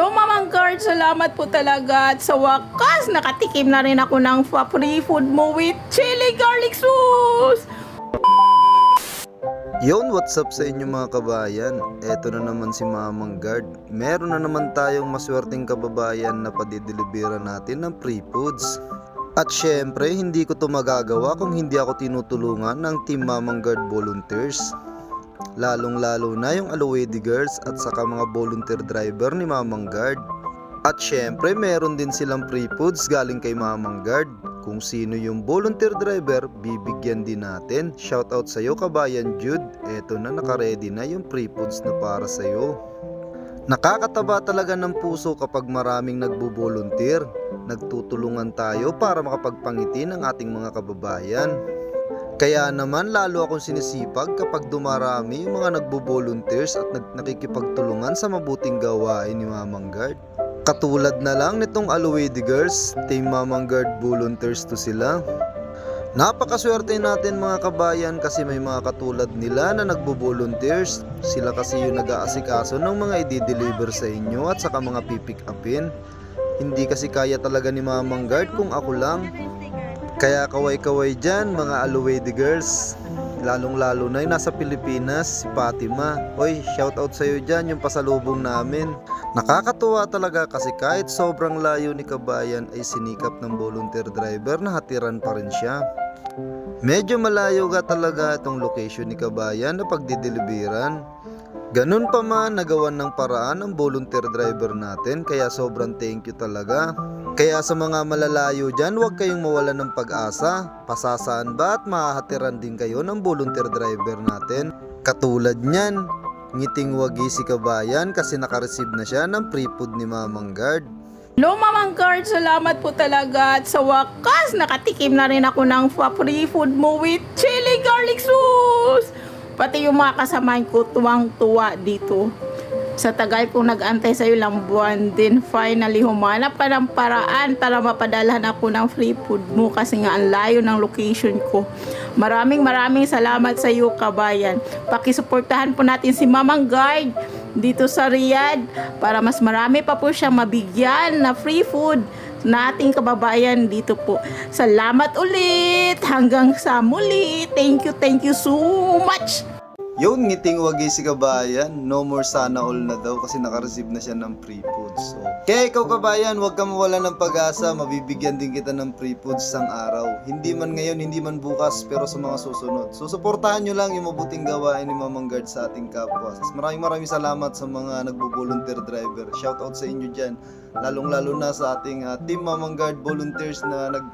Hello Mamang Guard, salamat po talaga at sa wakas nakatikim na rin ako ng free food mo with chili garlic sauce. Yon, what's up sa inyo mga kabayan? Eto na naman si Mamang Guard. Meron na naman tayong maswerteng kababayan na padideliveran natin ng free foods. At syempre, hindi ko to magagawa kung hindi ako tinutulungan ng Team Mamang Guard volunteers. Lalong lalo na yung Aluwedi Girls at saka mga volunteer driver ni Mamang Guard. At syempre, meron din silang free foods galing kay Mamang Guard. Kung sino yung volunteer driver, bibigyan din natin. Shoutout sa iyo, kabayan Jude. Eto na, nakaredy na yung free foods na para sa iyo. Nakakataba talaga ng puso kapag maraming nagbo-volunteer. Nagtutulungan tayo para makapagpangiti ng ating mga kababayan. Kaya naman lalo akong sinisipag kapag dumarami yung mga nagbo-volunteers at nag- nakikipagtulungan sa mabuting gawain ni Mamang Guard. Katulad na lang nitong Aluwedi Girls, Team Mamang Guard volunteers to sila. Napakaswerte natin mga kabayan kasi may mga katulad nila na nagbo-volunteers. Sila kasi yung nag-aasikaso ng mga i-deliver sa inyo at saka mga pipick upin. Hindi kasi kaya talaga ni Mamang Guard kung ako lang. Kaya kaway-kaway dyan mga Aluwedi Girls. Lalong lalo na yung nasa Pilipinas, si Fatima. Oy, shoutout sa'yo dyan yung pasalubong namin. Nakakatuwa talaga kasi kahit sobrang layo ni Kabayan ay sinikap ng volunteer driver na hatiran pa rin siya. Medyo malayo ga talaga itong location ni Kabayan na pagdideliveran. Ganun pa man, nagawan ng paraan ang volunteer driver natin kaya sobrang thank you talaga. Kaya sa mga malalayo dyan, huwag kayong mawala ng pag-asa. Pasasaan ba at mahahatiran din kayo ng volunteer driver natin? Katulad niyan, ngiting wagi si Kabayan kasi nakareceive na siya ng free food ni Mamang Guard. Hello Mamang Guard, salamat po talaga at sa wakas nakatikim na rin ako ng free food mo with chili garlic sauce. Pati yung mga kasamahan ko tuwang-tuwa dito. Sa tagal kong nag-antay sa ilang buwan din, finally humanap ka ng paraan para mapadalhan ako ng free food mo kasi nga ang layo ng location ko. Maraming maraming salamat sa iyo kabayan. Pakisuportahan po natin si Mamang Guard dito sa Riyadh para mas marami pa po siyang mabigyan na free food na ating kababayan dito po. Salamat ulit! Hanggang sa muli! Thank you, thank you so much! Yun, ngiting wagi si kabayan. No more sana all na daw kasi nakareceive na siya ng free food. So, kaya ikaw kabayan, huwag ka mawala ng pag-asa. Mabibigyan din kita ng free food sang araw. Hindi man ngayon, hindi man bukas, pero sa mga susunod. So, suportahan nyo lang yung mabuting gawain ni Mamang Guard sa ating kapwa. Maraming maraming salamat sa mga nagbo-volunteer driver. Shoutout sa inyo dyan. Lalong-lalo na sa ating ah, Team Mamang Guard volunteers na nag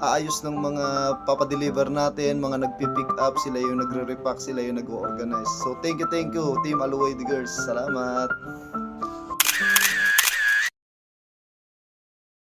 aayos ng mga papadeliver natin, mga nagpi-pick up, sila yung nagre-repack, sila yung nag-organize. So thank you, thank you, Team Aluway the Girls. Salamat!